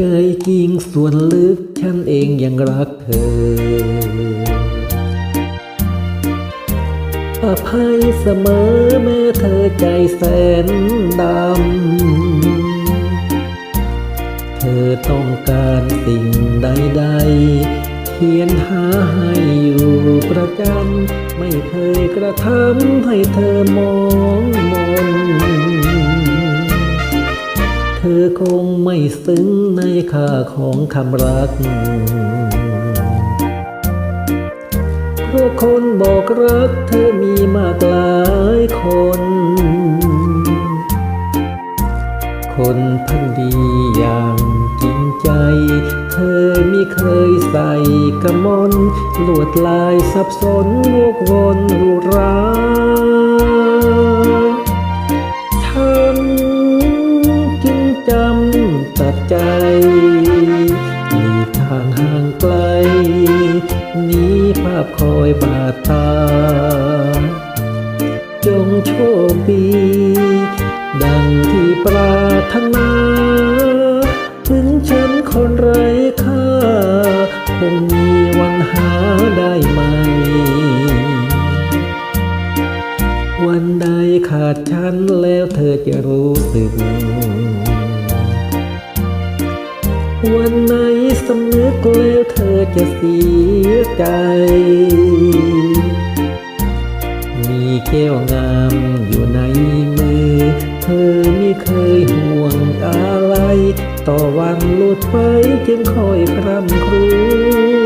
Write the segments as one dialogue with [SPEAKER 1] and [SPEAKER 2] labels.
[SPEAKER 1] ใจจริงส่วนลึกฉันเองยังรักเธอ อภัยเสมอแม้เธอใจแสนดำ เธอต้องการสิ่งใดๆ เขียนหาให้อยู่ประจำ ไม่เคยกระทำให้เธอมองมน เธอคงไม่ซึ้งในค่าของคำรัก เพราะคนบอกรักเธอมีมากหลายคน คนพันดีอย่างจริงใจ เธอไม่เคยใส่กระมอนลวดลายสับสนวกวนรุรา ภาพคอยบาดตา จงโชคดี ดังที่ปรารถนา ถึงฉันคนไร้ค่า คงมีวันหาได้ไหม วันใดขาดฉันแล้วเธอจะรู้สึกวันไหนสำนึกแล้วเธอจะเสีย ใจ มีแก้วงามอยู่ในมือ เธอไม่เคยห่วงอะไร ต่อวันลุดไปจึงคอยคร่ำครวญ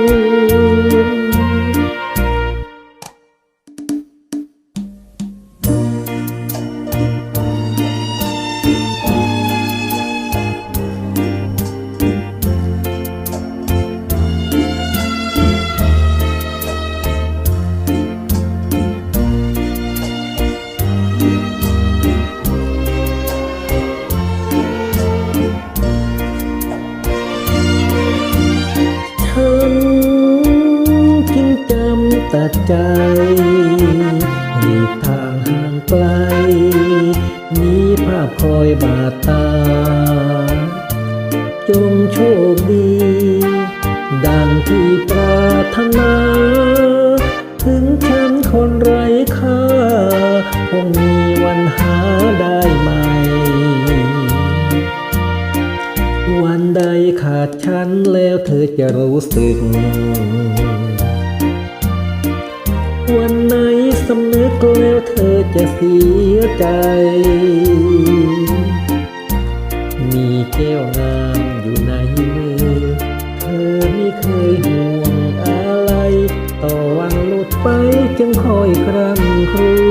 [SPEAKER 1] ตัดใจหลีกทางห่างไกลมีภาพคอยบาดตา จงโชคดี ดังที่ปรารถนา ถึงฉันคนไร้ค่า คงมีวันหาได้ไหม วันใดขาดฉันแล้วเธอจะรู้สึก สำนึกแล้วเธอจะเสียใจ มีแก้วงามอยู่ในมือ เธอไม่เคยห่วงอะไร ต่อวันหลุดไปจึงคอยคร่ำครว